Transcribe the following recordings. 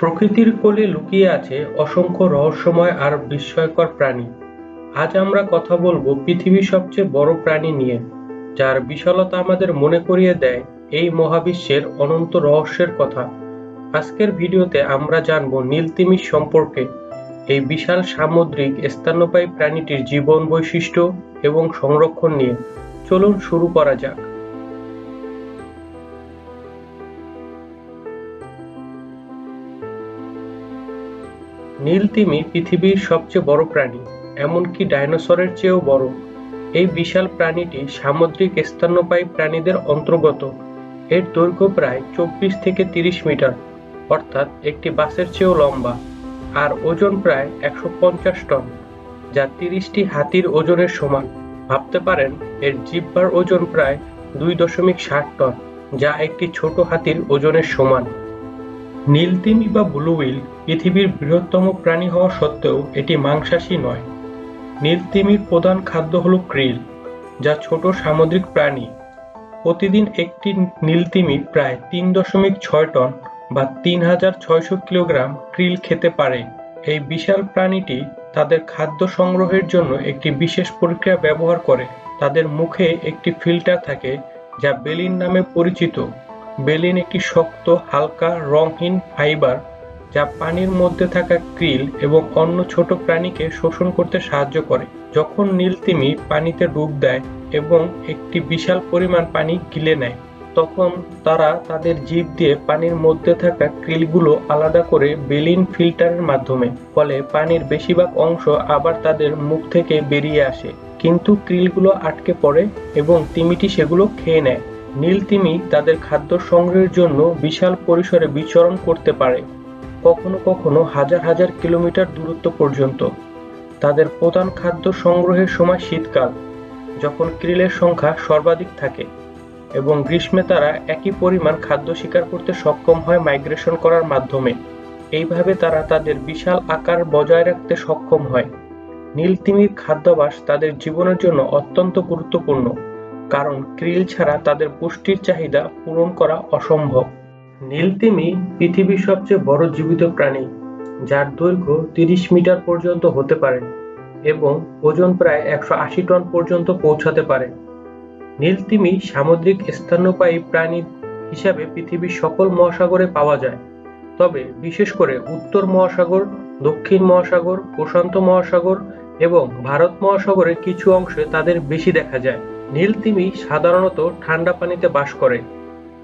প্রকৃতির কোলে লুকিয়ে আছে অসংখ্য রহস্যময় আর বিস্ময়কর প্রাণী। আজ আমরা কথা বলব পৃথিবীর সবচেয়ে বড় প্রাণী নিয়ে, যার বিশালতা আমাদের মনে করিয়ে দেয় এই মহাবিশ্বের অনন্ত রহস্যের কথা। আজকের ভিডিওতে আমরা জানব নীলতিমির সম্পর্কে, এই বিশাল সামুদ্রিক স্তন্যপায়ী প্রাণীটির জীবন বৈশিষ্ট্য এবং সংরক্ষণ নিয়ে। চলুন শুরু করা যাক। নীল তিমি পৃথিবীর সবচেয়ে বড় প্রাণী, এমনকি ডাইনোসরের চেয়েও বড়। এই বিশাল প্রাণীটি সামুদ্রিক স্তন্যপায়ী প্রাণীদের অন্তর্গত। এর দৈর্ঘ্য প্রায় চব্বিশ থেকে তিরিশ মিটার, অর্থাৎ একটি বাসের চেয়েও লম্বা, আর ওজন প্রায় একশো পঞ্চাশ টন, যা তিরিশটি হাতির ওজনের সমান। ভাবতে পারেন, এর জিহ্বার ওজন প্রায় দুই দশমিক ষাট টন, যা একটি ছোট হাতির ওজনের সমান। নীলতিমি বা ব্লু হুইল পৃথিবীর বৃহত্তম প্রাণী হওয়া সত্ত্বেও এটি মাংসাশী নয়। নীলতিমির প্রধান খাদ্য হল ক্রিল, যা ছোট সামুদ্রিক প্রাণী। প্রতিদিন একটি নীলতিমি প্রায় তিন দশমিক ছয় টন বা তিন হাজার ছয়শো কিলোগ্রাম ক্রিল খেতে পারে। এই বিশাল প্রাণীটি তাদের খাদ্য সংগ্রহের জন্য একটি বিশেষ প্রক্রিয়া ব্যবহার করে। তাদের মুখে একটি ফিল্টার থাকে, যা বেলিন নামে পরিচিত। বেলিন একটি শক্ত, হালকা রংহীন ফাইবার যা পানির মধ্যে থাকা ক্রিল এবং অন্য ছোট প্রাণীকে শোষণ করতে সাহায্য করে। যখন নীলতিমি পানিতে ডুব দেয় এবং একটি বিশাল পরিমাণ পানি গিলে নেয়, তখন তারা তাদের জিভ দিয়ে পানির মধ্যে থাকা ক্রিলগুলো আলাদা করে বেলিন ফিল্টারের মাধ্যমে, ফলে পানির বেশিরভাগ অংশ আবার তাদের মুখ থেকে বেরিয়ে আসে। কিন্তু ক্রিলগুলো আটকে পড়ে এবং তিমিটি সেগুলো খেয়ে নেয়। নীল তিমি তাদের খাদ্য সংগ্রহের জন্য বিশাল পরিসরে বিচরণ করতে পারে, কখনো কখনো হাজার হাজার কিলোমিটার দূরত্ব পর্যন্ত। তাদের প্রধান খাদ্য সংগ্রহের সময় শীতকাল, যখন ক্রিলের সংখ্যা সর্বাধিক থাকে এবং গ্রীষ্মে তারা একই পরিমাণ খাদ্য শিকার করতে সক্ষম হয় মাইগ্রেশন করার মাধ্যমে। এইভাবে তারা তাদের বিশাল আকার বজায় রাখতে সক্ষম হয়। নীল তিমির খাদ্যাভ্যাস তাদের জীবনের জন্য অত্যন্ত গুরুত্বপূর্ণ। কারণ ক্রিল ছাড়া তাদের পুষ্টির চাহিদা পূরণ করা অসম্ভব। নীলতিমি পৃথিবীর সবচেয়ে বড় জীবিত প্রাণী, যার দৈর্ঘ্য তিরিশ মিটার পর্যন্ত হতে পারে এবং ওজন প্রায় একশো আশি টন পর্যন্ত পৌঁছাতে পারে। নীলতিমি সামুদ্রিক স্তন্যপায়ী প্রাণী হিসাবে পৃথিবীর সকল মহাসাগরে পাওয়া যায়। তবে বিশেষ করে উত্তর মহাসাগর, দক্ষিণ মহাসাগর, প্রশান্ত মহাসাগর এবং ভারত মহাসাগরের কিছু অংশে তাদের বেশি দেখা যায়। নীল তিমি সাধারণত ঠান্ডা পানিতে বাস করে,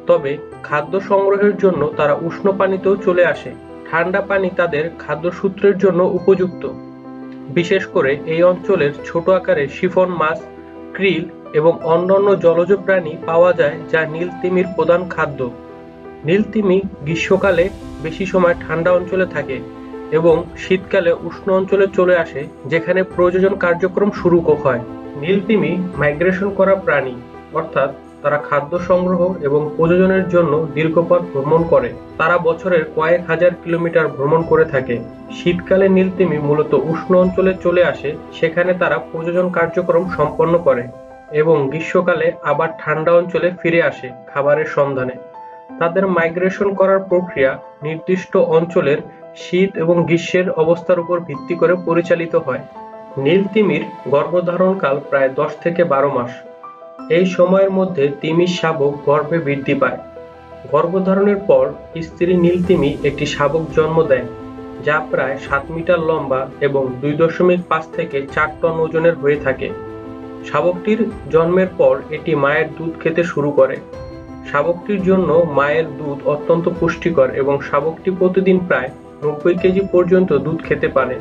তবে খাদ্য সংগ্রহের জন্য তারা উষ্ণ পানিতেও চলে আসে। ঠান্ডা পানি তাদের খাদ্যসূত্রের জন্য উপযুক্ত। বিশেষ করে এই অঞ্চলের ছোট আকারের শিফন মাছ, ক্রিল এবং অন্যান্য জলজ প্রাণী পাওয়া যায় যা নীল তিমির প্রধান খাদ্য। নীল তিমি গ্রীষ্মকালে বেশি সময় ঠান্ডা অঞ্চলে থাকে এবং শীতকালে উষ্ণ অঞ্চলে চলে আসে, যেখানে প্রযোজন কার্যক্রম শুরু হয়। নীলতিমি মাইগ্রেশন করা প্রাণী, অর্থাৎ তারা খাদ্য সংগ্রহ এবং প্রযোজনের জন্য দীর্ঘপথ ভ্রমণ করে। তারা বছরের কয়েক হাজার কিলোমিটার ভ্রমণ করে থাকে। শীতকালে নীলতিমি মূলত উষ্ণ অঞ্চলে চলে আসে, সেখানে তারা প্রযোজন কার্যক্রম সম্পন্ন করে এবং গ্রীষ্মকালে আবার ঠান্ডা অঞ্চলে ফিরে আসে খাবারের সন্ধানে। তাদের মাইগ্রেশন করার প্রক্রিয়া নির্দিষ্ট অঞ্চলের শীত এবং গ্রীষ্মের অবস্থার উপর ভিত্তি করে পরিচালিত হয়। নীল তিমির গর্ভধারণকাল প্রায় দশ থেকে বারো মাস। এই সময়ের মধ্যে তিমির শাবক গর্ভে বৃদ্ধি পায়। গর্ভধারণের পর স্ত্রী নীল তিমি একটি শাবক জন্ম দেয়, যা প্রায় সাত মিটার লম্বা এবং দুই দশমিক পাঁচ থেকে চার টন ওজনের হয়ে থাকে। শাবকটির জন্মের পর এটি মায়ের দুধ খেতে শুরু করে। শাবকটির জন্য মায়ের দুধ অত্যন্ত পুষ্টিকর এবং শাবকটি প্রতিদিন প্রায় নব্বই কেজি পর্যন্ত দুধ খেতে পারে।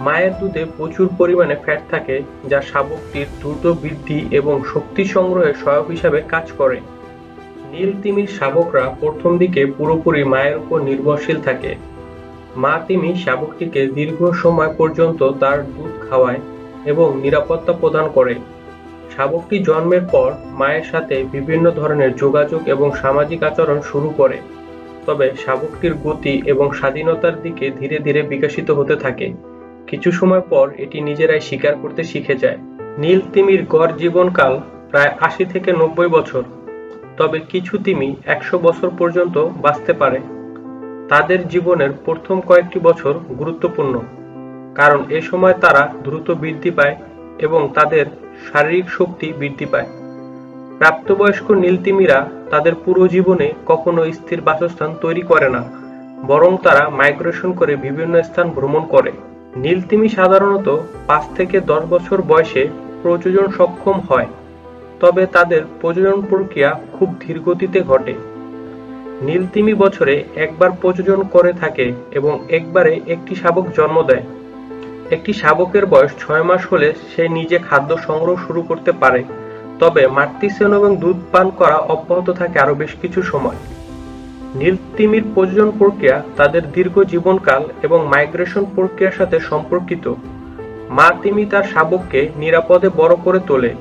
মায়ের দুধে প্রচুর পরিমাণে ফ্যাট থাকে, যা শাবকটির দ্রুত বৃদ্ধি এবং শক্তি সংগ্রহে সহায়ক হিসাবে কাজ করে। নীল তিমির শাবকরা প্রথম দিকে পুরোপুরি মায়ের উপর নির্ভরশীল থাকে। মা তিমি শাবকটিকে দীর্ঘ সময় পর্যন্ত তার দুধ খাওয়ায় এবং নিরাপত্তা প্রদান করে। শাবকটি জন্মের পর মায়ের সাথে বিভিন্ন ধরনের যোগাযোগ এবং সামাজিক আচরণ শুরু করে। তবে শাবকটির গতি এবং স্বাধীনতার দিকে ধীরে ধীরে বিকশিত হতে থাকে। কিছু সময় পর এটি নিজেরাই শিকার করতে শিখে যায়। নীল তিমির গড় জীবনকাল প্রায় আশি থেকে নব্বই বছর। তবে কিছু তিমি একশো বছর পর্যন্ত বাঁচতে পারে। তাদের জীবনের প্রথম কয়েকটি বছর গুরুত্বপূর্ণ, কারণ এ সময় তারা দ্রুত বৃদ্ধি পায় এবং তাদের শারীরিক শক্তি বৃদ্ধি পায়। প্রাপ্তবয়স্ক নীলতিমিরা তাদের পুরো জীবনে কখনো স্থির বাসস্থান তৈরি করে না, বরং তারা মাইগ্রেশন করে বিভিন্ন স্থান ভ্রমণ করে। নীলতিমি সাধারণত পাঁচ থেকে দশ বছর বয়সে প্রজনন সক্ষম হয়, তবে তাদের প্রজনন প্রক্রিয়া খুব ধীরগতিতে ঘটে। নীলতিমি বছরে একবার প্রজনন করে থাকে এবং একবারে একটি শাবক জন্ম দেয়। একটি শাবকের বয়স ছয় মাস হলে সে নিজে খাদ্য সংগ্রহ শুরু করতে পারে, তবে মাতৃস্নান এবং দুধ পান করা অব্যাহত থাকে আরও বেশ কিছু সময়। নীলতিমির প্রজনন প্রক্রিয়া তাদের দীর্ঘ জীবনকাল এবং মাইগ্রেশন প্রক্রিয়ার সাথে সম্পর্কিত। মা তিমি তার শাবককে নিরাপদে বড় করে তোলে,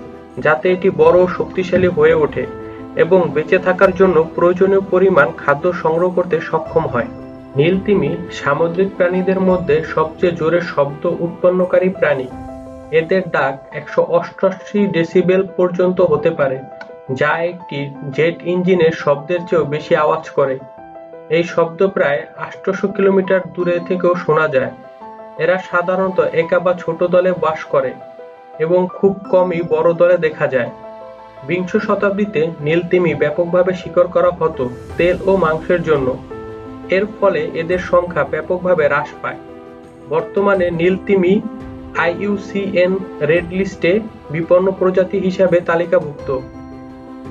যাতে এটি বড় ও শক্তিশালী হয়ে ওঠে এবং বেঁচে থাকার জন্য প্রয়োজনীয় পরিমাণ খাদ্য সংগ্রহ করতে সক্ষম হয়। নীলতিমি সামুদ্রিক প্রাণীদের মধ্যে সবচেয়ে জোরে শব্দ উৎপন্নকারী প্রাণী। এদের ডাক একশো অষ্টআশি ডেসিবেল পর্যন্ত হতে পারে। যা একটি জেট ইঞ্জিনের শব্দের চেয়েও বেশি আওয়াজ করে। এই শব্দ প্রায় আটশোশো কিলোমিটার দূরে থেকেও শোনা যায়। এরা সাধারণত একা বা ছোট দলে বাস করে এবং খুব কমই বড় দলে দেখা যায়। বিংশ শতাব্দীতে নীলতিমি ব্যাপকভাবে শিকার করা হতো তেল ও মাংসের জন্য। এর ফলে এদের সংখ্যা ব্যাপকভাবে হ্রাস পায়। বর্তমানে নীলতিমি আইইউসিএন রেড লিস্টে বিপন্ন প্রজাতি হিসাবে তালিকাভুক্ত।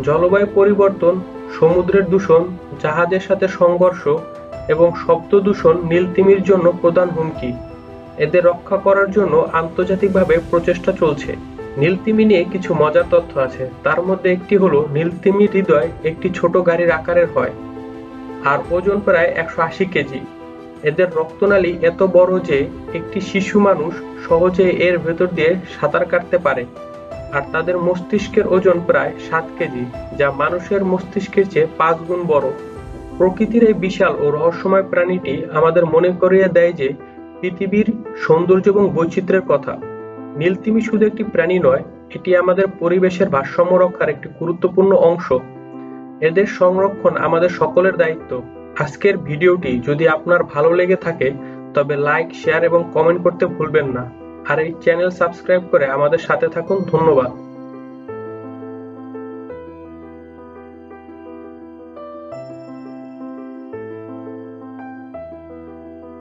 জলবায়ু পরিবর্তন, সমুদ্রের দূষণ, জাহাজের সাথে সংঘর্ষ এবং শব্দ দূষণ নীলতিমির জন্য প্রধান হুমকি। এদের রক্ষা করার জন্য আন্তর্জাতিকভাবে প্রচেষ্টা চলছে। নীলতিমি নিয়ে কিছু মজার তথ্য আছে। তার মধ্যে একটি হলো নীলতিমির হৃদয় একটি ছোট গাড়ির আকারের হয় আর ওজন প্রায় একশো আশি কেজি। এদের রক্তনালী এত বড় যে একটি শিশু মানুষ সহজে এর ভেতর দিয়ে সাঁতার কাটতে পারে। আর তাদের মস্তিষ্কের ওজন প্রায় সাত কেজি, যা মানুষের মস্তিষ্কের চেয়ে পাঁচ গুণ বড়। প্রকৃতির এই বিশাল ও রহস্যময় প্রাণীটি আমাদের মনে করিয়ে দেয় যে পৃথিবীর সৌন্দর্য এবং বৈচিত্র্যের কথা। নীলতিমি শুধু একটি প্রাণী নয়, এটি আমাদের পরিবেশের ভারসাম্য রক্ষার একটি গুরুত্বপূর্ণ অংশ। এদের সংরক্ষণ আমাদের সকলের দায়িত্ব। আজকের ভিডিওটি যদি আপনার ভালো লেগে থাকে, তবে লাইক, শেয়ার এবং কমেন্ট করতে ভুলবেন না। আর এই চ্যানেল সাবস্ক্রাইব করে আমাদের সাথে থাকুন। ধন্যবাদ।